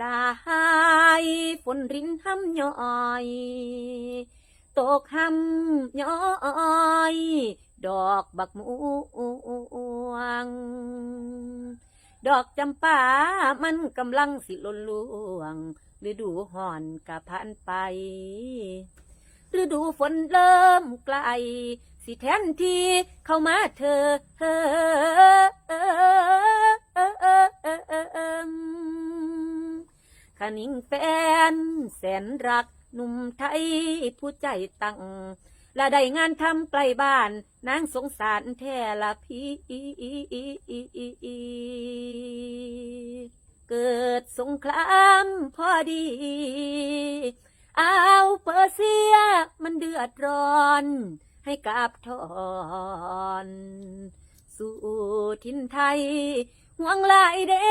สายฝนรินห้ำย้อย ตกห้ำย้อย ดอกบักม่วง ดอกจำปามันกำลังสิล่นลวงฤดูห่อนกะผ่านไปฤดูฝนเริ่มไกล สิแทนที่เข้ามาเธอ ขนิ่งแฟน แสนรักหนุ่มไทยผู้ใจตั้งและได้งานทำใกล้บ้าน นางสงสารแทละพี่เกิดสงครามพอดีเอาเปอร์เซียมันเดือดร้อน ให้กับทอนสู่ทินไทยห่วงหลายเด้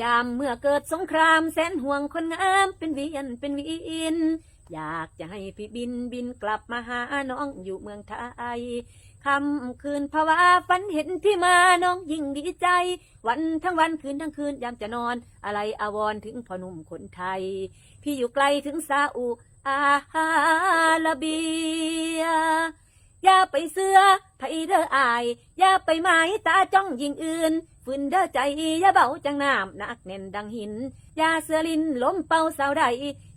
ยามเมื่อเกิดสงครามแสนห่วงคนงามเป็นเวียนเป็นวินอยากจะให้พี่บินบินกลับมาหาน้องอยู่เมืองไทยคำคืนภาวะฝันเห็นพี่มาน้องยิ่งดีใจ วันทั้งวันคืนทั้งคืนยามจะนอน อะไรอาวรถึงพ่อหนุ่มคนไทย พี่อยู่ไกลถึงซาอุอาระเบี อย่าไปเสือไผเด้ออาย อย่าไปหมายตาจ้องยิงอื่น ฝืนเด้อใจอย่าเบาจังน้ำหนักแน่นดังหิน อย่าเสือลินล้มเป่าสาวใด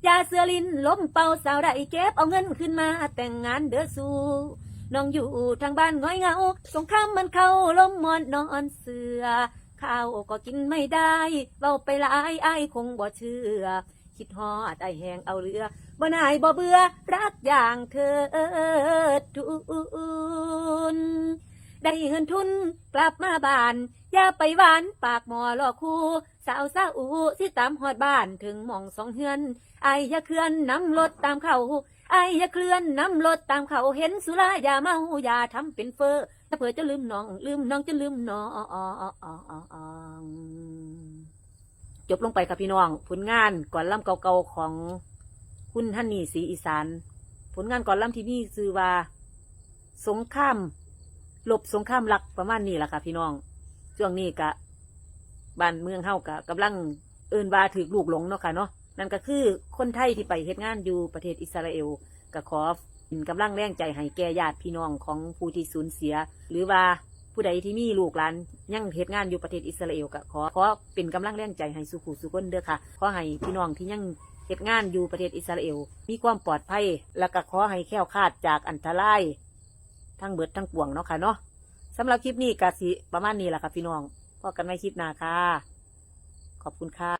อย่าเสือลินล้มเป่าสาวใดเก็บเอาเงินขึ้นมาแต่งงานเด้อสู้น้องอยู่ทางบ้านง้อยเงา สงครามมันเข้าล้มมอนนอนเสือข้าวก็กินไม่ได้เบาไปหลายไอ้ายคงบ่เชื่อ คิดฮอดไอแหงเอาเรือบ่นายบ่เบื่อรักอย่างเธอทุนได้เงินทุนกลับมาบ้าน อย่าไปหวานปากหมอลอคู่สาวสาอูสิตามหอดบ้านถึงหมองสองเฮือนไอ้อย่าเคลื่อนน้ำรถตามเขาไอ้อย่าเคลื่อนน้ำรถตามเขาเห็นสุราอย่าเมาอย่าทำเป็นเฟอถ้าเผื่อจะลืมน้อง ลืมน้องจะลืมน้อง จบลงไปค่ะพี่น้อง ผลงานก่อนล่ำเก่าๆของคุณฮันนี่สีอีสาน ผลงานก่อนล่ำที่นี่ชื่อว่า สงครามหลบสงครามรักประมาณนี้แหละค่ะพี่น้อง ช่วงนี้กะบ้านเมืองเฮากะกำลังเอินว่าถือลูกหลงเนาะค่ะเนาะนั่นก็คือคนไทยที่ไปเฮ็ดงานอยู่ประเทศอิสราเอลก็ขอเป็นกำลังแรงใจให้แก่ญาติพี่น้องของผู้ที่สูญเสีย หรือว่า ผู้ใดที่มีลูกหลานยังเหตุงานอยู่ประเทศอิสราเอลก็ขอขอเป็นกำลังแรงใจให้สุขุสุคนเด้อค่ะขอให้พี่น้องที่ยังเหตุงานอยู่ประเทศอิสราเอลมีความปลอดภัย และก็ขอให้แค้วคาดจากอันตรายทั้งเบิดทั้งปวงเนาะค่ะเนาะสำหรับคลิปนี้กสิประมาณนี้แหละค่ะพี่น้องพอกันในคลิปหน้าค่ะ ขอบคุณค่ะ